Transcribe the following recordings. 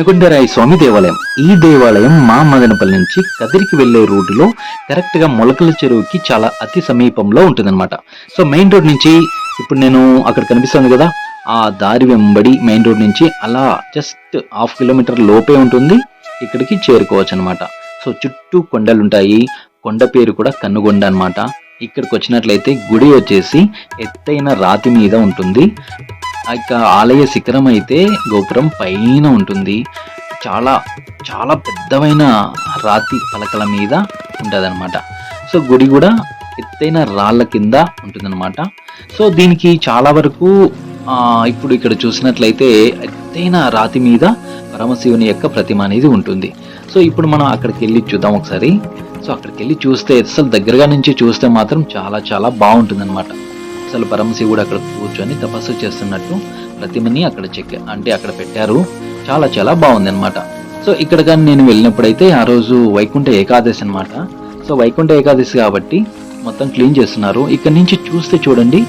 నగుండరాయ స్వామి దేవాలయం. ఈ దేవాలయం మా మదనపల్లి నుంచి కదిరికి వెళ్ళే రూటులో కరెక్ట్గా మొలకల చెరువుకి చాలా అతి సమీపంలో ఉంటుందన్నమాట. సో మెయిన్ రోడ్ నుంచి ఇప్పుడు నేను అక్కడ కనిపిస్తుంది కదా ఆ దారి వెంబడి మెయిన్ రోడ్ నుంచి అలా జస్ట్ హాఫ్ కిలోమీటర్ లోపే ఉంటుంది. ఇక్కడికి చేరుకోవచ్చు అనమాట సో చుట్టూ కొండలు ఉంటాయి కొండ పేరు కూడా కన్నుగొండ అన్నమాట. ఇక్కడికి వచ్చినట్లయితే గుడి వచ్చేసి ఎత్తైన రాతి మీద ఉంటుంది. యొక్క ఆలయ శిఖరం అయితే గోపురం పైన ఉంటుంది. చాలా చాలా పెద్దమైన రాతి పలకల మీద ఉంటుందన్నమాట. సో గుడి కూడా ఎత్తైన రాళ్ళ కింద ఉంటుందన్నమాట. సో దీనికి చాలా వరకు ఇప్పుడు ఇక్కడ చూసినట్లయితే ఎత్తైన రాతి మీద పరమశివుని యొక్క ప్రతిమ అనేది ఉంటుంది. సో ఇప్పుడు మనం అక్కడికి వెళ్ళి చూద్దాం ఒకసారి. సో అక్కడికి వెళ్ళి చూస్తే అసలు దగ్గరగా నుంచి చూస్తే మాత్రం చాలా చాలా బాగుంటుంది అసలు పరమశివుడు అక్కడ కూర్చొని తపస్సు చేస్తున్నట్టు ప్రతిమని అక్కడ చెక్ అంటే అక్కడ పెట్టారు. చాలా చాలా బాగుంది అనమాట సో ఇక్కడ కానీ నేను వెళ్ళినప్పుడైతే ఆ రోజు వైకుంఠ ఏకాదశి అనమాట సో వైకుంఠ ఏకాదశి కాబట్టి మొత్తం క్లీన్ చేస్తున్నారు. ఇక్కడ నుంచి చూస్తే చూడండి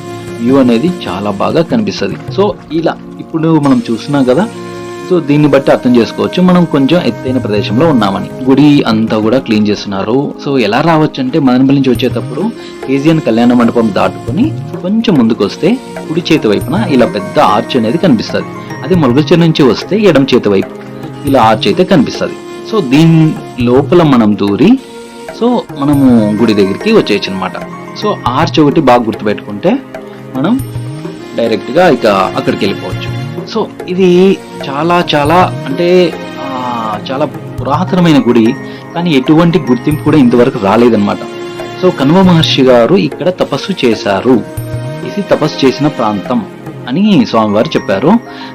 వ్యూ అనేది చాలా బాగా కనిపిస్తుంది. సో ఇలా ఇప్పుడు మనం చూస్తున్నాం కదా సో దీన్ని బట్టి అర్థం చేసుకోవచ్చు. మనం కొంచెం ఎత్తైన ప్రదేశంలో ఉన్నామని. గుడి అంతా కూడా క్లీన్ చేస్తున్నారు. సో ఎలా రావచ్చు అంటే మదనపల్లి నుంచి వచ్చేటప్పుడు కేజీఎన్ కళ్యాణ మండపం దాటుకొని కొంచెం ముందుకు వస్తే కుడి చేతి వైపున ఇలా పెద్ద ఆర్చ్ అనేది కనిపిస్తుంది. అదే మొలగచెరు నుంచి వస్తే ఎడం చేతి వైపు ఇలా ఆర్చ్ అయితే కనిపిస్తుంది. సో దీని లోపల మనం దూరి సో మనము గుడి దగ్గరికి వచ్చేయచ్చు అనమాట సో ఆర్చ్ ఒకటి బాగా గుర్తుపెట్టుకుంటే మనం డైరెక్ట్గా ఇక అక్కడికి వెళ్ళిపోవచ్చు. సో ఇది చాలా చాలా అంటే చాలా పురాతనమైన గుడి కానీ ఎటువంటి గుర్తింపు కూడా ఇంతవరకు రాలేదన్నమాట. సో కన్వ మహర్షి గారు ఇక్కడ తపస్సు చేశారు. ఇది తపస్సు చేసిన ప్రాంతం అని స్వామివారు చెప్పారు.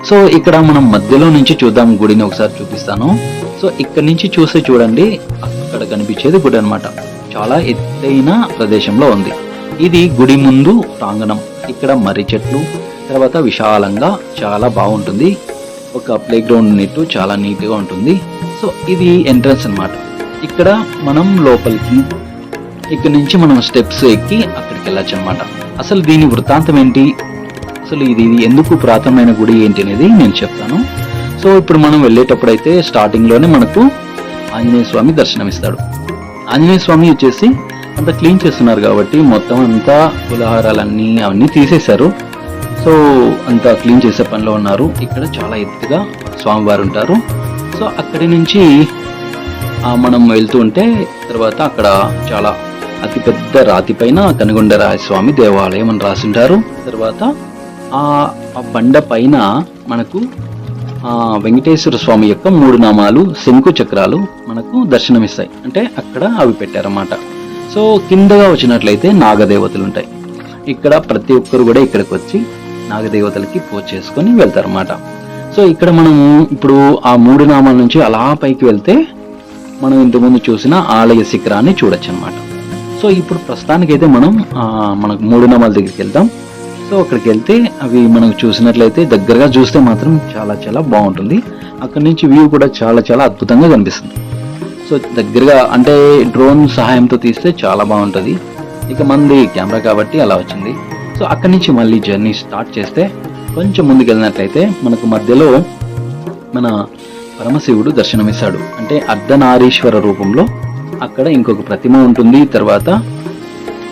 సో ఇక్కడ మనం మధ్యలో నుంచి చూద్దాం గుడిని ఒకసారి చూపిస్తాను. సో ఇక్కడ నుంచి చూస్తే చూడండి అక్కడ కనిపించేది గుడి అనమాట చాలా ఎత్తైన ప్రదేశంలో ఉంది. ఇది గుడి ముందు ప్రాంగణం. ఇక్కడ మర్రి చెట్లు తర్వాత విశాలంగా చాలా బాగుంటుంది. ఒక ప్లే గ్రౌండ్ నెట్టు చాలా నీట్గా ఉంటుంది. సో ఇది ఎంట్రన్స్ అన్నమాట. ఇక్కడ మనం లోపలికి ఇక్కడ నుంచి మనం స్టెప్స్ ఎక్కి అక్కడికి వెళ్ళచ్చు అనమాట అసలు దీని వృత్తాంతం ఏంటి? అసలు ఇది ఎందుకు పురాతనమైన గుడి ఏంటి అనేది నేను చెప్తాను. సో ఇప్పుడు మనం వెళ్ళేటప్పుడు అయితే స్టార్టింగ్లోనే మనకు ఆంజనేయ స్వామి దర్శనమిస్తాడు. ఆంజనేయ స్వామి వచ్చేసి అంతా క్లీన్ చేస్తున్నారు కాబట్టి మొత్తం అంతా కులహారాలన్నీ అవన్నీ తీసేశారు. సో అంతా క్లీన్ చేసే పనిలో ఉన్నారు. ఇక్కడ చాలా ఎత్తుగా స్వామివారు ఉంటారు. సో అక్కడి నుంచి మనం వెళ్తూ ఉంటే తర్వాత అక్కడ చాలా అతి పెద్ద రాతి పైన కనగొండరాయ స్వామి దేవాలయం అని రాసింటారు. తర్వాత ఆ బండ పైన మనకు ఆ వెంకటేశ్వర స్వామి యొక్క మూడు నామాలు శంకు చక్రాలు మనకు దర్శనమిస్తాయి. అంటే అక్కడ అవి పెట్టారన్నమాట. సో కిందగా వచ్చినట్లయితే నాగదేవతలు ఉంటాయి ఇక్కడ ప్రతి ఒక్కరు కూడా ఇక్కడికి వచ్చి నాగదేవతలకి పూజ చేసుకొని వెళ్తారన్నమాట. సో ఇక్కడ మనము ఇప్పుడు ఆ మూడు నామాల నుంచి అలా పైకి వెళ్తే మనం ఇంతకుముందు చూసిన ఆలయ శిఖరాన్ని చూడొచ్చు అనమాట సో ఇప్పుడు ప్రస్తుతానికైతే మనం మన మనకు మూడు నామాల దగ్గరికి వెళ్దాం. సో అక్కడికి వెళ్తే అవి మనకు చూసినట్లయితే దగ్గరగా చూస్తే మాత్రం చాలా చాలా బాగుంటుంది. అక్కడి నుంచి వ్యూ కూడా చాలా చాలా అద్భుతంగా కనిపిస్తుంది. సో దగ్గరగా అంటే డ్రోన్ సహాయంతో తీస్తే చాలా బాగుంటుంది. ఇక మంది కెమెరా కాబట్టి అలా వచ్చింది. సో అక్కడి నుంచి మళ్ళీ జర్నీ స్టార్ట్ చేస్తే కొంచెం ముందుకు వెళ్ళినట్లయితే మనకు మధ్యలో మన పరమశివుడు దర్శనమిస్తాడు. అంటే అర్ధనారీశ్వర రూపంలో అక్కడ ఇంకొక ప్రతిమ ఉంటుంది. తర్వాత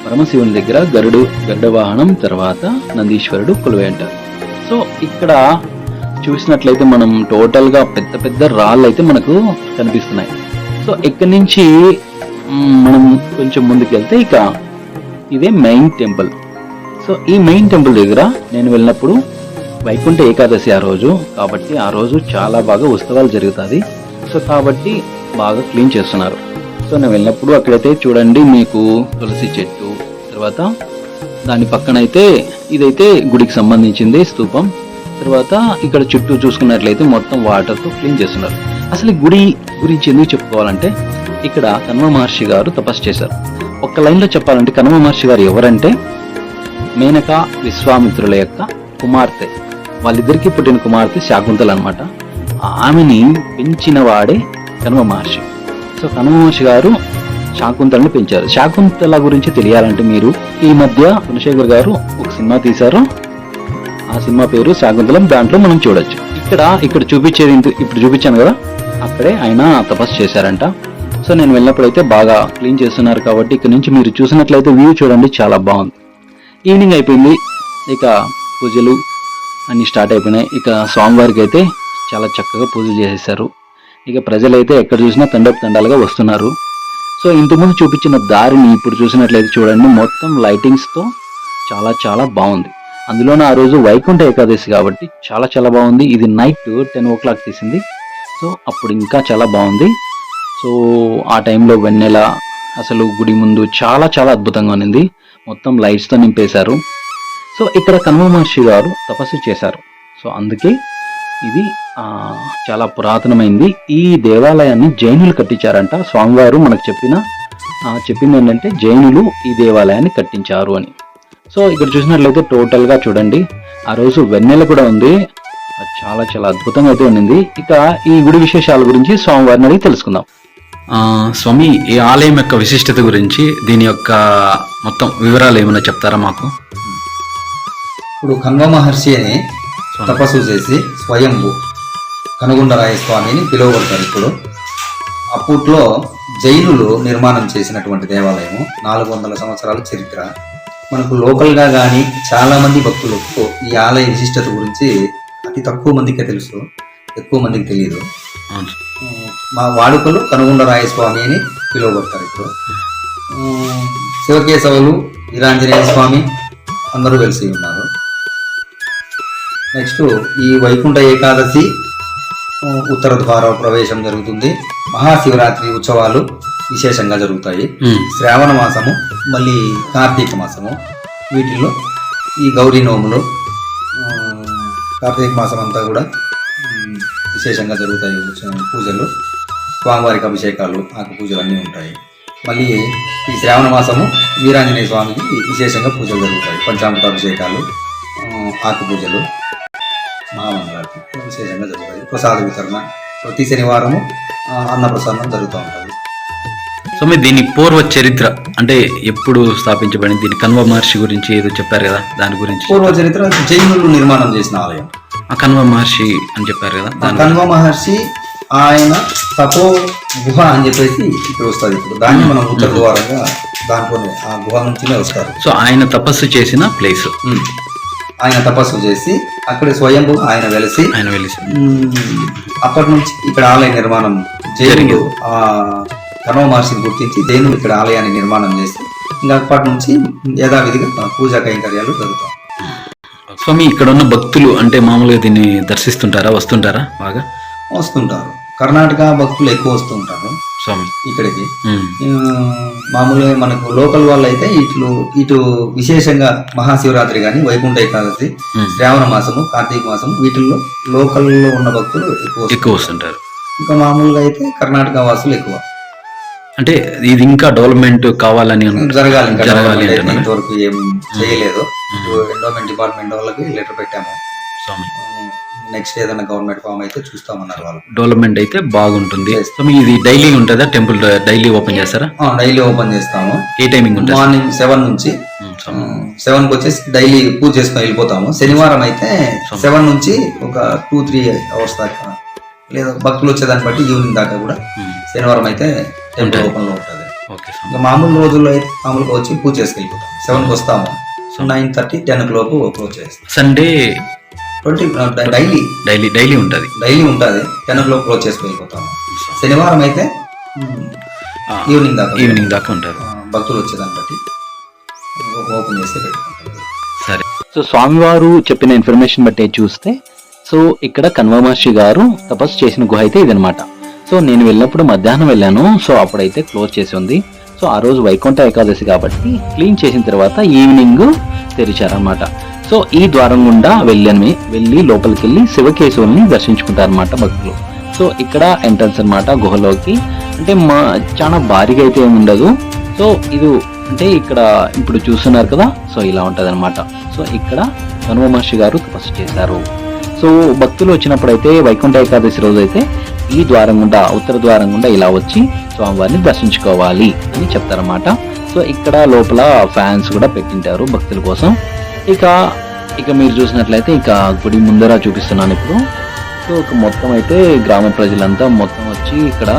పరమశివుని దగ్గర గరుడు గరుడ వాహనం తర్వాత నందీశ్వరుడు కొలువై అంటారు సో ఇక్కడ చూసినట్లయితే మనం టోటల్గా పెద్ద పెద్ద రాళ్ళు అయితే మనకు కనిపిస్తున్నాయి. సో ఇక్కడి నుంచి మనం కొంచెం ముందుకెళ్తే ఇక ఇదే మెయిన్ టెంపుల్. సో ఈ మెయిన్ టెంపుల్ దగ్గర నేను వెళ్ళినప్పుడు వైకుంఠ ఏకాదశి ఆ రోజు. కాబట్టి ఆ రోజు చాలా బాగా ఉత్సవాలు జరుగుతుంది సో కాబట్టి బాగా క్లీన్ చేస్తున్నారు. సో నేను వెళ్ళినప్పుడు అక్కడైతే చూడండి మీకు తులసి చెట్టు తర్వాత దాని పక్కన అయితే ఇదైతే గుడికి సంబంధించింది స్తూపం తర్వాత ఇక్కడ చుట్టూ చూసుకున్నట్లయితే మొత్తం వాటర్తో క్లీన్ చేస్తున్నారు. అసలు గుడి గురించి ఎందుకు చెప్పుకోవాలంటే ఇక్కడ కన్వ మహర్షి గారు తపస్సు చేశారు. ఒక్క లైన్లో చెప్పాలంటే కన్వ మహర్షి గారు ఎవరంటే మేనక విశ్వామిత్రుల యొక్క కుమార్తె. వాళ్ళిద్దరికి పుట్టిన కుమార్తె శాకుంతల అనమాట ఆమెని పెంచిన వాడే కనుమ మహర్షి. సో కనుమ మహర్షి గారు శాకుంతలను పెంచారు. శాకుంతల గురించి తెలియాలంటే మీరు ఈ మధ్య గుణశేఖర్ గారు ఒక సినిమా తీశారు. ఆ సినిమా పేరు శాకుంతలం. దాంట్లో మనం చూడొచ్చు. ఇక్కడ ఇక్కడ చూపించేది ఇప్పుడు చూపించాను కదా. అక్కడే ఆయన తపస్సు చేశారంట. సో నేను వెళ్ళినప్పుడు అయితే బాగా క్లీన్ చేస్తున్నారు కాబట్టి ఇక్కడ నుంచి మీరు చూసినట్లయితే వ్యూ చూడండి చాలా బాగుంది. ఈవినింగ్ అయిపోయింది. ఇక పూజలు అన్నీ స్టార్ట్ అయిపోయినాయి. ఇక స్వామివారికి అయితే చాలా చక్కగా పూజలు చేసేసారు. ఇక ప్రజలైతే ఎక్కడ చూసినా తండపు తండాలుగా వస్తున్నారు. సో ఇంతకుముందు చూపించిన దారిని ఇప్పుడు చూసినట్లయితే చూడండి. మొత్తం లైటింగ్స్తో చాలా చాలా బాగుంది. అందులోనే ఆ రోజు వైకుంఠ ఏకాదశి కాబట్టి చాలా చాలా బాగుంది. ఇది నైట్ టెన్ ఓ క్లాక్ తీసింది సో అప్పుడు ఇంకా చాలా బాగుంది. సో ఆ టైంలో వెన్నెల అసలు గుడి ముందు చాలా చాలా అద్భుతంగా ఉన్నింది. మొత్తం లైట్స్తో నింపేశారు. సో ఇక్కడ కన్వ మహర్షి గారు తపస్సు చేశారు. సో అందుకే ఇది చాలా పురాతనమైంది. ఈ దేవాలయాన్ని జైనులు కట్టించారంట. స్వామివారు మనకు చెప్పిన చెప్పింది ఏంటంటే జైనులు ఈ దేవాలయాన్ని కట్టించారు అని. సో ఇక్కడ చూసినట్లయితే టోటల్గా చూడండి. ఆ రోజు వెన్నెల కూడా ఉంది. అది చాలా చాలా అద్భుతంగా అయితే ఉన్నింది. ఇక ఈ గుడి విశేషాల గురించి స్వామివారిని అడిగి తెలుసుకుందాం. స్వామి ఈ ఆలయం యొక్క విశిష్టత గురించి దీని యొక్క మొత్తం వివరాలు ఏమైనా చెప్తారా మాకు? ఇప్పుడు కన్వ మహర్షి అని తపస్సు చేసి స్వయంభు కనుగొండరాయ స్వామిని పిలువబడతారు ఇప్పుడు. అప్పట్లో జైనులు నిర్మాణం చేసినటువంటి దేవాలయము నాలుగు వందల సంవత్సరాల చరిత్ర. మనకు లోకల్గా కానీ చాలా మంది భక్తులకు ఈ ఆలయ విశిష్టత గురించి అతి తక్కువ మందికే తెలుసు ఎక్కువ మందికి తెలియదు. మా వాడుకలు కనుగొండరాయ స్వామి అని పిలువబడతారు ఇప్పుడు. శివకేశవులు వీరాంజనేయ స్వామి అందరూ కలిసి ఉన్నారు. నెక్స్ట్ ఈ వైకుంఠ ఏకాదశి ఉత్తర ద్వార ప్రవేశం జరుగుతుంది. మహాశివరాత్రి ఉత్సవాలు విశేషంగా జరుగుతాయి. శ్రావణ మాసము మళ్ళీ కార్తీక మాసము వీటిల్లో ఈ గౌరీ నోములు కార్తీక మాసం అంతా కూడా విశేషంగా జరుగుతాయి పూజలు. స్వామివారికి అభిషేకాలు ఆకు పూజలు అన్నీ ఉంటాయి. మళ్ళీ ఈ శ్రావణ మాసము వీరాంజనేయ స్వామికి విశేషంగా పూజలు జరుగుతాయి. పంచామృత అభిషేకాలు ఆకు పూజలు మహామంగళాలు విశేషంగా జరుగుతాయి. ప్రసాద వితరణ ప్రతి శనివారము అన్నప్రసాదం జరుగుతూ ఉంటుంది. స్వామి దీని పూర్వ చరిత్ర అంటే ఎప్పుడు స్థాపించబడింది? దీని కన్వ మహర్షి గురించి ఏదో చెప్పారు కదా దాని గురించి. పూర్వ చరిత్ర జైనులు నిర్మాణం చేసిన ఆలయం. ఆ కన్వ మహర్షి అని చెప్పారు కదా దాని కన్వ మహర్షి ఆయన తపో గుహ అని చెప్పేసి ఇక్కడ వస్తుంది ఇప్పుడు. దాన్ని మనం ఉత్తర ద్వారంగా దాంట్లోనే ఆ గుహ నుంచినే వస్తారు. సో ఆయన తపస్సు చేసిన ప్లేస్. ఆయన తపస్సు చేసి అక్కడ స్వయంభూ ఆయన వెలిసి ఆయన వెలిసి. అప్పటి నుంచి ఇక్కడ ఆలయ నిర్మాణం ఆ కన్వ మహర్షిని గుర్తించి జైనులు ఇక్కడ ఆలయాన్ని నిర్మాణం చేసి ఇంకా అప్పటి నుంచి యథావిధిగా పూజా కైంకర్యాలు జరుగుతాయి. స్వామి ఇక్కడ ఉన్న భక్తులు అంటే మామూలుగా దీన్ని దర్శిస్తుంటారా? వస్తుంటారా? బాగా? వస్తుంటారు. కర్ణాటక భక్తులు ఎక్కువ వస్తుంటారు స్వామి. ఇక్కడికి. మామూలుగా మనకు లోకల్ వాళ్ళు అయితే ఇట్లు ఇటు విశేషంగా మహాశివరాత్రి కానీ వైకుంఠ ఏకాదశి శ్రావణ మాసము కార్తీక మాసము వీటిల్లో లోకల్లో ఉన్న భక్తులు ఎక్కువ. ఎక్కువ వస్తుంటారు. ఇంకా మామూలుగా అయితే కర్ణాటక వాసులు ఎక్కువ. అంటే ఇది ఇంకా డెవలప్మెంట్ కావాలని జరగాలి ఇంకా. జరగాలి? ఇంతవరకు ఏం చేయలేదు. ఎండోమెంట్ డిపార్ట్మెంట్ వాళ్ళకి లెటర్ పెట్టాము. స్వామి. నెక్స్ట్ ఏదైనా గవర్నమెంట్ ఫామ్ అయితే చూస్తామన్నారు వాళ్ళు. డెవలప్మెంట్ అయితే బాగుంటుంది. ఇది డైలీ ఉంటుందా? టెంపుల్ డైలీ ఓపెన్ చేస్తారా? డైలీ ఓపెన్ చేస్తాము. ఏ టైమింగ్ ఉంటుంది? మార్నింగ్ సెవెన్ నుంచి సెవెన్కి వచ్చేసి డైలీ పూజ చేసుకొని వెళ్ళిపోతాము. శనివారం అయితే సెవెన్ నుంచి ఒక టూ త్రీ అవర్స్ దాకా లేదా భక్తులు వచ్చేదాన్ని బట్టి ఈవినింగ్ దాకా కూడా శనివారం అయితే టెంపుల్ ఓపెన్లో ఉంటుంది ఇంకా మామూలు రోజుల్లో అయితే మామూలుగా వచ్చి పూజ చేసుకు వెళ్ళిపోతాం సెవెన్కి వస్తాము. సో నైన్ థర్టీ టెన్ లోపు క్లోజ్ చేస్తాం. Sunday twenty daily. Daily daily ఉంటుంది. డైలీ ఉంటుంది. టెన్ లోపు క్లోజ్ చేసుకు వెళ్ళిపోతాము శనివారం అయితే ఈవినింగ్ దాకా ఈవినింగ్ దాకా ఉంటారు. భక్తులు వచ్చేదాన్ని బట్టి ఓపెన్ చేస్తే సరే. సో స్వామివారు చెప్పిన ఇన్ఫర్మేషన్ బట్టి చూస్తే సో ఇక్కడ కన్వ మహర్షి గారు తపస్సు చేసిన గుహ అయితే ఇదనమాట సో నేను వెళ్ళినప్పుడు మధ్యాహ్నం వెళ్ళాను. సో అప్పుడైతే క్లోజ్ చేసి ఉంది. సో ఆ రోజు వైకుంఠ ఏకాదశి కాబట్టి క్లీన్ చేసిన తర్వాత ఈవినింగ్ తెరిచారనమాట సో ఈ ద్వారం గుండా వెళ్ళని. వెళ్ళి లోపలికి వెళ్ళి శివకేశవుల్ని దర్శించుకుంటారనమాట భక్తులు. సో ఇక్కడ ఎంట్రన్స్ అన్నమాట గుహలోకి. అంటే మా చాలా భారీగా అయితే ఏమి ఉండదు. సో ఇది అంటే ఇక్కడ ఇప్పుడు చూస్తున్నారు కదా సో ఇలా ఉంటది సో ఇక్కడ కనుమ మహర్షి గారు తపస్సు చేశారు. సో భక్తులు వచ్చినప్పుడైతే వైకుంఠ ఏకాదశి రోజు అయితే ఈ ద్వారం గుండా ఉత్తర ద్వారం గుండా ఇలా వచ్చి స్వామివారిని దర్శించుకోవాలి అని చెప్తారన్నమాట. సో ఇక్కడ లోపల ఫ్యాన్స్ కూడా పెట్టింటారు భక్తుల కోసం. ఇక ఇక మీరు చూసినట్లయితే ఇక గుడి ముందర చూపిస్తున్నాను ఇప్పుడు. సో ఇక మొత్తం అయితే గ్రామ ప్రజలంతా మొత్తం వచ్చి ఇక్కడ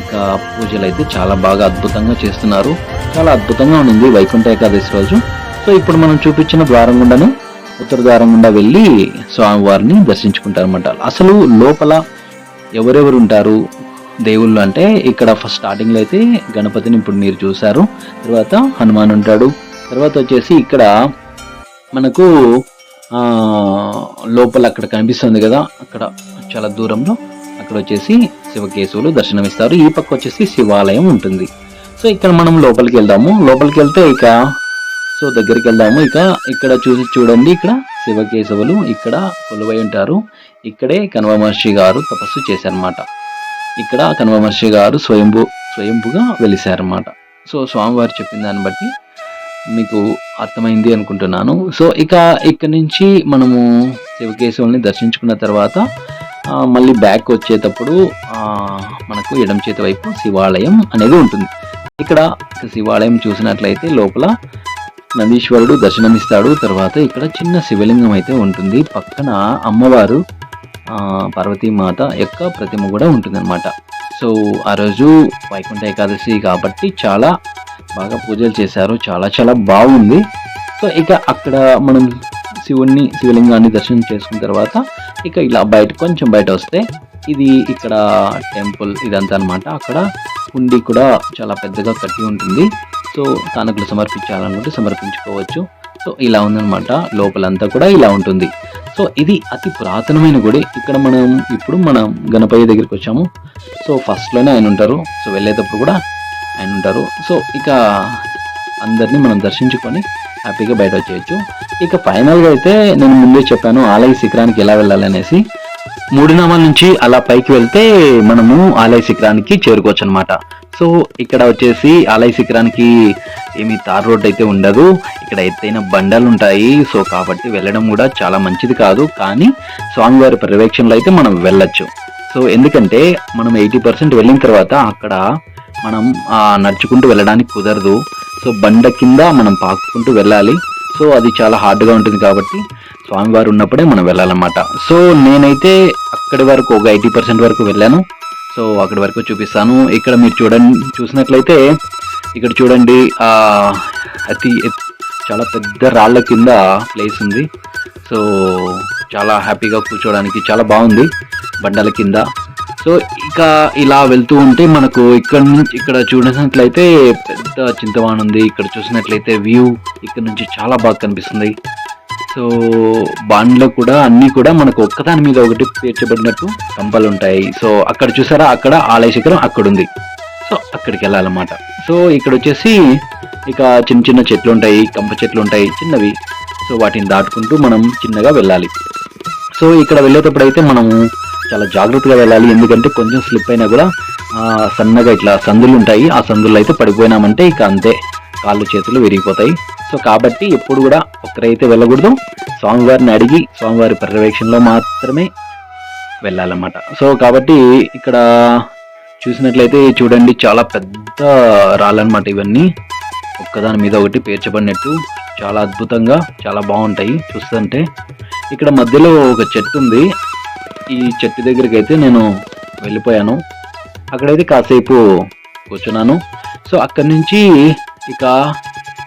ఇక పూజలు అయితే చాలా బాగా అద్భుతంగా చేస్తున్నారు. చాలా అద్భుతంగా ఉంది వైకుంఠ ఏకాదశి రోజు. సో ఇప్పుడు మనం చూపించిన ద్వారం గుండాను ఉత్తర ద్వారం గుండా వెళ్ళి స్వామివారిని దర్శించుకుంటారన్నమాట. అసలు లోపల ఎవరెవరు ఉంటారు దేవుళ్ళు అంటే ఇక్కడ ఫస్ట్ స్టార్టింగ్లో అయితే గణపతిని ఇప్పుడు మీరు చూసారు తర్వాత హనుమాన్ ఉంటాడు. తర్వాత వచ్చేసి ఇక్కడ మనకు లోపల అక్కడ కనిపిస్తుంది కదా అక్కడ చాలా దూరంలో అక్కడ వచ్చేసి శివకేశవులు దర్శనమిస్తారు. ఈ పక్క వచ్చేసి శివాలయం ఉంటుంది. సో ఇక్కడ మనం లోపలికి వెళ్దాము. లోపలికి వెళ్తే ఇక సో దగ్గరికి వెళ్దాము. ఇక ఇక్కడ చూసి చూడండి. ఇక్కడ శివకేశవులు ఇక్కడ కొలువై ఉంటారు. ఇక్కడే కన్వ మహర్షి గారు తపస్సు చేశారన్నమాట. ఇక్కడ కన్వ మహర్షి గారు స్వయంభూ స్వయంభుగా వెలిశారన్నమాట. సో స్వామివారు చెప్పిన దాన్ని బట్టి మీకు అర్థమైంది అనుకుంటున్నాను. సో ఇక ఇక్కడ నుంచి మనము శివకేశవుల్ని దర్శించుకున్న తర్వాత మళ్ళీ బ్యాక్ వచ్చేటప్పుడు మనకు ఎడం చేతి వైపు శివాలయం అనేది ఉంటుంది. ఇక్కడ శివాలయం చూసినట్లయితే లోపల నందీశ్వరుడు దర్శనమిస్తాడు. తర్వాత ఇక్కడ చిన్న శివలింగం అయితే ఉంటుంది. పక్కన అమ్మవారు పార్వతీమాత యొక్క ప్రతిమ కూడా ఉంటుందన్నమాట. సో ఆ రోజు వైకుంఠ ఏకాదశి కాబట్టి చాలా బాగా పూజలు చేశారు. చాలా చాలా బాగుంది. సో ఇక అక్కడ మనం శివుణ్ణి శివలింగాన్ని దర్శనం చేసుకున్న తర్వాత ఇక ఇలా బయట కొంచెం బయట వస్తే ఇది ఇక్కడ టెంపుల్ ఇదంతా అనమాట అక్కడ హుండీ కూడా చాలా పెద్దగా కట్టి ఉంటుంది. సో కానుకలు సమర్పించాలనుకుంటే సమర్పించుకోవచ్చు. సో ఇలా ఉందన్నమాట. లోపలంతా కూడా ఇలా ఉంటుంది. సో ఇది అతి పురాతనమైన గుడి. ఇక్కడ మనం ఇప్పుడు మనం గణపయ్య దగ్గరికి వచ్చాము. సో ఫస్ట్లోనే ఆయన ఉంటారు. సో వెళ్ళేటప్పుడు కూడా ఆయన ఉంటారు. సో ఇక అందరినీ మనం దర్శించుకొని హ్యాపీగా బయట వచ్చేయచ్చు. ఇక ఫైనల్గా అయితే నేను ముందే చెప్పాను ఆలయ శిఖరానికి ఎలా వెళ్ళాలనేసి. మూడు నామాల నుంచి అలా పైకి వెళ్తే మనము ఆలయ శిఖరానికి చేరుకోవచ్చు అనమాట సో ఇక్కడ వచ్చేసి ఆలయ శిఖరానికి ఏమి తార్ రోడ్ అయితే ఉండదు. ఇక్కడ ఎత్తైన బండలు ఉంటాయి. సో కాబట్టి వెళ్ళడం కూడా చాలా మంచిది కాదు. కానీ స్వామివారి పర్యవేక్షణలో అయితే మనం వెళ్ళొచ్చు. సో ఎందుకంటే మనం ఎయిటీ పర్సెంట్ వెళ్ళిన తర్వాత అక్కడ మనం నడుచుకుంటూ వెళ్ళడానికి కుదరదు. సో బండ కింద మనం పాకుకుంటూ వెళ్ళాలి. సో అది చాలా హార్డ్గా ఉంటుంది కాబట్టి స్వామివారు ఉన్నప్పుడే మనం వెళ్ళాలన్నమాట. సో నేనైతే అక్కడి వరకు ఒక ఎయిటీ పర్సెంట్ వరకు వెళ్ళాను. సో అక్కడి వరకు చూపిస్తాను. ఇక్కడ మీరు చూడండి చూసినట్లయితే ఇక్కడ చూడండి అతి చాలా పెద్ద రాళ్ళ కింద ప్లేస్ ఉంది. సో చాలా హ్యాపీగా కూర్చోవడానికి చాలా బాగుంది బండల కింద. సో ఇక ఇలా వెళ్తూ ఉంటే మనకు ఇక్కడ నుంచి ఇక్కడ చూసినట్లయితే పెద్ద చింతవాన్ ఉంది. ఇక్కడ చూసినట్లయితే వ్యూ ఇక్కడ నుంచి చాలా బాగా కనిపిస్తుంది. సో బాండ్లో కూడా అన్నీ కూడా మనకు ఒక్కదాని మీద ఒకటి పేర్చబడినట్టు కంపలు ఉంటాయి. సో అక్కడ చూసారా? అక్కడ ఆలయ శిఖరం అక్కడ ఉంది సో అక్కడికి వెళ్ళాలన్నమాట. సో ఇక్కడ వచ్చేసి ఇక చిన్న చిన్న చెట్లు ఉంటాయి కంప చెట్లు ఉంటాయి చిన్నవి. సో వాటిని దాటుకుంటూ మనం చిన్నగా వెళ్ళాలి. సో ఇక్కడ వెళ్ళేటప్పుడు అయితే మనము చాలా జాగ్రత్తగా వెళ్ళాలి. ఎందుకంటే కొంచెం స్లిప్ అయినా కూడా సన్నగా ఇట్లా సందులు ఉంటాయి ఆ సందులు అయితే పడిపోయినామంటే ఇక అంతే. కాళ్ళు చేతులు విరిగిపోతాయి. సో కాబట్టి ఎప్పుడు కూడా ఒక్కరైతే వెళ్ళకూడదు. స్వామివారిని అడిగి స్వామివారి పర్యవేక్షణలో మాత్రమే వెళ్ళాలన్నమాట. సో కాబట్టి ఇక్కడ చూసినట్లయితే చూడండి చాలా పెద్ద రాళ్ళనమాట ఇవన్నీ. ఒక్కదాని మీద ఒకటి పేర్చబడినట్టు చాలా అద్భుతంగా చాలా బాగుంటాయి చూస్తుంటే. ఇక్కడ మధ్యలో ఒక చెట్టు ఉంది. ఈ చెట్టు దగ్గరికి అయితే నేను వెళ్ళిపోయాను. అక్కడైతే కాసేపు కూర్చున్నాను. సో అక్కడి నుంచి ఇక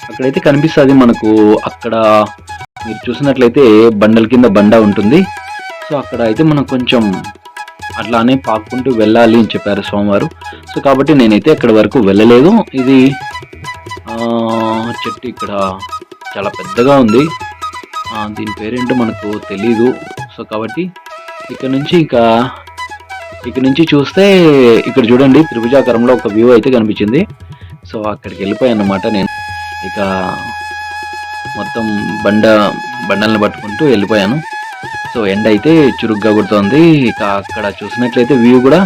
అక్కడైతే కనిపిస్తుంది మనకు అక్కడ మీరు చూసినట్లయితే బండల కింద బండ ఉంటుంది. సో అక్కడ అయితే మనం కొంచెం అట్లానే పాక్కుంటూ వెళ్ళాలి అని చెప్పారు స్వామివారు. సో కాబట్టి నేనైతే అక్కడి వరకు వెళ్ళలేదు. ఇది ఆ, చెట్టు ఇక్కడ చాలా పెద్దగా ఉంది. దీని పేరేంటో మనకు తెలీదు. సో కాబట్టి ఇక్కడ నుంచి ఇంకా ఇక్కడ నుంచి చూస్తే ఇక్కడ చూడండి త్రిభుజాకారంలో ఒక వ్యూ అయితే కనిపించింది. సో అక్కడికి వెళ్ళిపోయాను అనమాట నేను. ఇక మొత్తం బండ బండలను పట్టుకుంటూ వెళ్ళిపోయాను. సో ఎండ అయితే చురుగ్గా కొడుతోంది. ఇక అక్కడ చూసినట్లయితే వ్యూ కూడా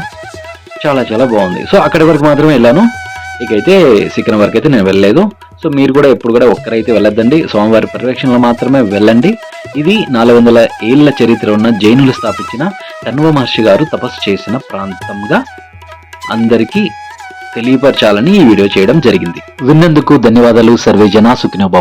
చాలా చాలా బాగుంది. సో అక్కడి వరకు మాత్రమే వెళ్ళాను. ఇకైతే శిఖరం వరకు అయితే నేను వెళ్ళలేదు. సో మీరు కూడా ఎప్పుడు కూడా ఒక్కరైతే వెళ్ళొద్దండి. స్వామివారి పర్యవేక్షణలో మాత్రమే వెళ్ళండి. ఇది నాలుగు వందల ఏళ్ళ చరిత్ర ఉన్న జైనులు స్థాపించిన తన్వ మహర్షి గారు తపస్సు చేసిన ప్రాంతంగా అందరికీ తెలియపరచాలని ఈ వీడియో చేయడం జరిగింది. విన్నందుకు ధన్యవాదాలు. సర్వే జనా సుఖినోభావ